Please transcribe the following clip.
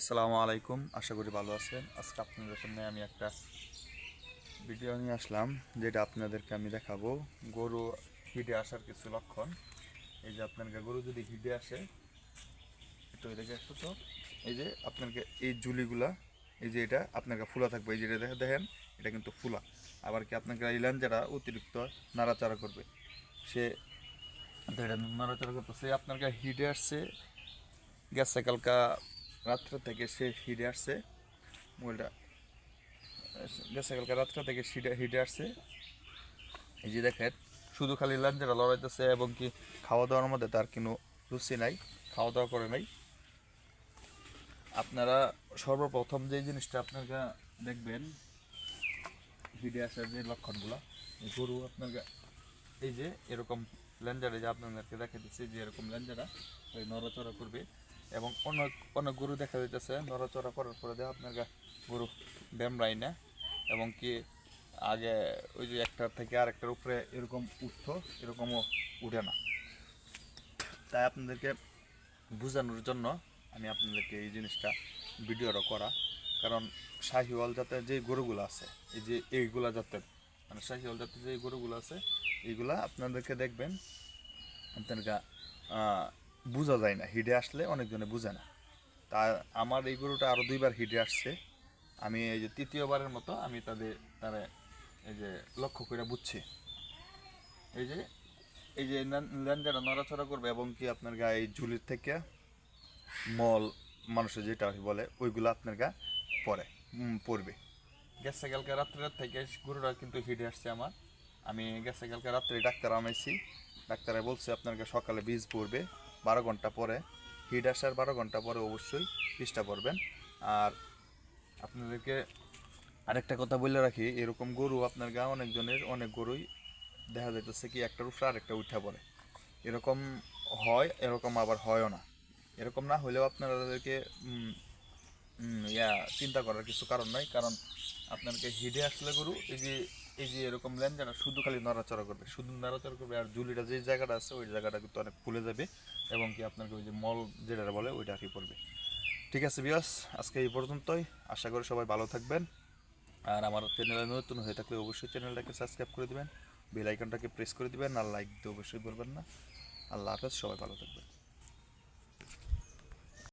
আসসালামু আলাইকুম। আশা করি ভালো আছেন। আজকে আপনাদের সামনে আমি একটা ভিডিও নিয়ে আসলাম, যেটা আপনাদেরকে আমি দেখাবো। গরু হিডে আসার কিছু লক্ষণ। এই যে আপনাকে গরু যদি হিডে আসে, একটু এদিকে একটু তো। এই যে আপনাকে এই জুলিগুলা এই যে এটা আপনাকে ফুলা থাকবে। এই যে এটা দেখে দেখেন, এটা কিন্তু ফুলা। আবার কি আপনাকে ইলান যারা অতিরিক্ত নাড়াচাড়া করবে, সে নাড়াচাড়া করতেছে। আপনাকে হিডে আসছে, গেছে কালকা রাত্রে থেকে সে হিডে আসছে। মোবাইলটা গেছে কালকা রাত্রে থেকে সিডে হিডে আসছে। এই যে দেখেন, শুধু খালি লাঞ্জারা লড়াইতেছে এবং কি খাওয়া দাওয়ার মধ্যে তার কোনো রুচি নাই খাওয়া দাওয়া করে নাই। আপনারা সর্বপ্রথম যে জিনিসটা আপনারা দেখবেন, হিডে আসার যে লক্ষণগুলো গরু আপনার এই যে এরকম লেঞ্জারে যে আপনাদেরকে দেখা দিচ্ছে যে এরকম লেঞ্জারা ওই নড়াচড়া করবে। এবং অনেক অনেক গরু দেখা যাইতেছে নড়াচড়া করার পরে দেখ আপনার গা- গরু ব্যামরাই না। এবং কি আগে ওই যে একটার থেকে আরেকটার উপরে এরকম উঠতো এরকমও উঠে না। তাই আপনাদেরকে বোঝানোর জন্য আমি আপনাদেরকে এই জিনিসটা ভিডিওটা করা। কারণ শাহিওয়াল জাতের যে গরুগুলো আছে এই যে এইগুলা জাতের মানে শাহিওয়াল জাতের যে গরুগুলো আছে এইগুলা আপনাদেরকে দেখবেন আপনাদেরকে আহ, বোঝা যায় না, হিডে আসলে অনেকজনে বোঝে না। তা আমার এই গরুটা আরও দুইবার হিডে আসছে। আমি এই যে তৃতীয়বারের মতো আমি তাদের, তারা এই যে লক্ষ্য করে বুঝছি। এই যে এই যে ল্যান্ডারা নড়াচড়া করবে এবং কি আপনার গায়ে এই ঝুলির থেকে মল মানুষের যেটা বলে, ওইগুলো আপনার গা পরে পড়বে। গেছে কালকে রাত্রের থেকে গরুটা কিন্তু হিটে আসছে আমার। আমি গেছে কালকে রাত্রে ডাক্তার আনাইছি। ডাক্তারে বলছে আপনাকে সকালে বীজ পড়বে। বারো ঘণ্টা পরে হিট আসার বারো ঘণ্টা পরে অবশ্যই বীজটা পড়বেন আর আপনাদেরকে আরেকটা কথা বলে রাখি, এরকম গরু আপনার গা অনেকজনের অনেক গরুই দেখা যাইতেছে কি একটার উপরে আরেকটা উঠা পড়ে। এরকম হয়, এরকম আবার হয়ও না। এরকম না হলেও আপনাদেরকে ইয়া, চিন্তা করার কিছু কারণ নাই। কারণ আপনাকে হিডে আসলে গরু, এই যে এই যে এরকম লেনজানা শুধু খালি নড়াচড়া করবে, শুধু নড়াচড়া করবে আর জুলিটা যে জায়গাটা আছে ওই জায়গাটা কিন্তু অনেক ফুলে যাবে এবং কি আপনাকে ওই যে মল যেটা বলে ওইটা আর কি পড়বে। ঠিক আছে বিয়াস আজকে এই পর্যন্তই। আশা করি সবাই ভালো থাকবেন। আর আমার চ্যানেলে নতুন হয়ে থাকলে অবশ্যই চ্যানেলটাকে সাবস্ক্রাইব করে দিবেন। বেল আইকনটাকে প্রেস করে দিবেন আর লাইক দিতে অবশ্যই বলবেন না। আল্লাহ হাফেজ, সবাই ভালো থাকবেন।